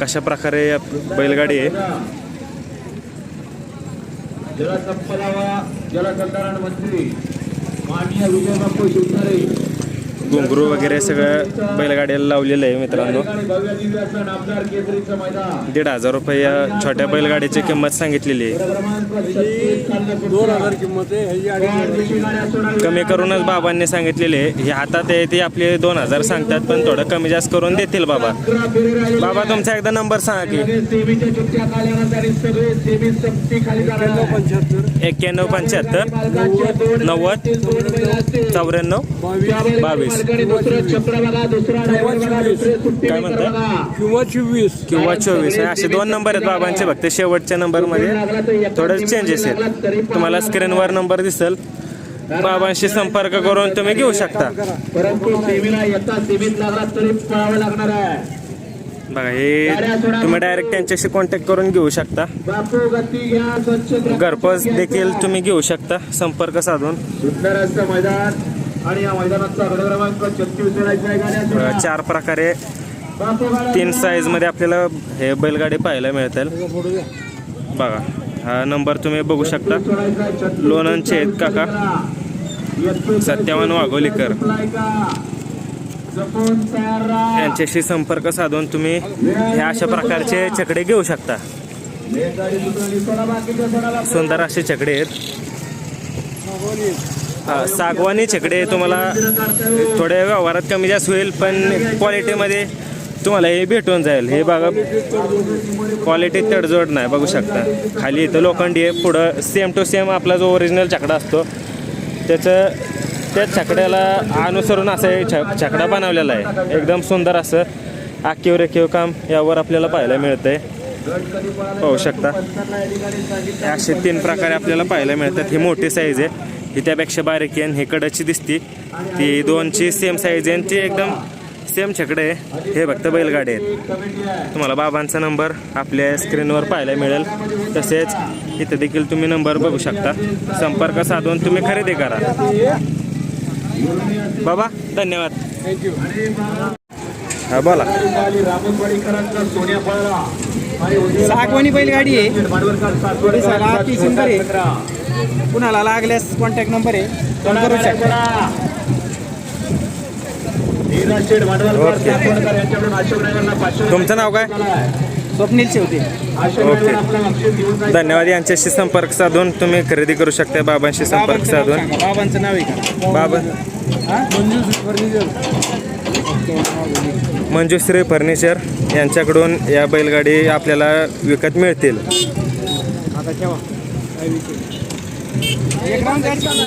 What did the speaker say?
कशा प्रकारे बैलगाडी आहे? जलसंपदा व जलसंधारण मंत्री माननीय विजय बापू शिवतारे. घुंगरू वगैरे सगळं बैलगाडीला लावलेलं आहे मित्रांनो. दीड हजार रुपये या छोट्या बैलगाडीची किंमत सांगितलेली आहे. क्रमांक 36 खालनं दोन हजार किंमत आहे. कमी करूनच बाबांनी सांगितलेले आहे. हे हातात आहे ते आपले दोन हजार सांगतात पण थोडं कमी जास्त करून देतील बाबा. बाबा तुमचा एकदा नंबर सांगा की. एक्क्याण्णव पंच्याहत्तर. नव्वद. चौऱ्याण्णव. बावीस. काय? बघा. किंवा चोवीस. किंवा चोवीस. असे दोन नंबर आहेत बाबांचे फक्त. शेवटच्या नंबरमध्ये थोडं चेंजेस आहेत. तुम्हाला स्क्रीनवर नंबर दिसेल. बाबांशी संपर्क करून तुम्ही घेऊ शकता. परंतु सेमीला येता सेमीत लागला तरी पळावं लागणार आहे. बघा हे तुम्ही डायरेक्ट त्यांच्याशी कॉन्टॅक्ट करून घेऊ शकता. घरपोच देखील तुम्ही घेऊ शकता संपर्क साधून. चार प्रकारे तीन साईजमध्ये आपल्याला हे बैलगाडी पाहायला मिळतील. बघा हा नंबर तुम्ही बघू शकता. सोडायचा लोणंदचे आहेत काका. सत्यावन वाघोलीकर. यांच्याशी संपर्क साधून तुम्ही हे अशा प्रकारचे चकडे घेऊ शकता. सुंदर असे चकडे आहेत. सागवानी चकडे तुम्हाला थोड्या व्यवहारात कमी जास्त होईल पण क्वालिटीमध्ये तुम्हाला हे भेटून जाईल. हे बघा क्वालिटी तडजोड नाही बघू शकता. खाली इथं लोखंडी आहे. पुढं सेम टू सेम आपला जो ओरिजिनल चकडा असतो त्याचं त्या छकड्याला अनुसरून असं हे छ छकडा बनवलेला आहे. एकदम सुंदर असं आखीव रेखीव काम यावर आपल्याला पाहायला मिळतंय. पाहू शकता. असे तीन प्रकारे आपल्याला पाहायला मिळतात. ही मोठी साईज आहे. ही त्यापेक्षा बारीक आहे आणि ही कडची दिसती. ती दोनची सेम साईज आहे आणि ती एकदम सेम छकडे आहे. हे फक्त बैलगाडी आहेत. तुम्हाला बाबांचा नंबर आपल्या स्क्रीनवर पाहायला मिळेल. तसेच इथं देखील तुम्ही नंबर बघू शकता. संपर्क साधून तुम्ही खरेदी करा. बाबा धन्यवाद. थँक्यू हा बोला. सागवानी बैलगाडी आहे? दिसायला अति सुंदर आहे. कुणाला लागल्यास कॉन्टॅक्ट नंबर आहे. फोन करू शकता. तुमचं नाव काय? स्वप्नील शेवते अशोक ओके. धन्यवाद यांच्याशी संपर्क साधून. तुम्ही खरेदी करू शकता बाबांशी संपर्क साधून. बाबांचं नाव आहे का? बाबा. मंजुश्री फर्निचर यांच्याकडून या बैलगाडी आपल्याला विकत मिळतील.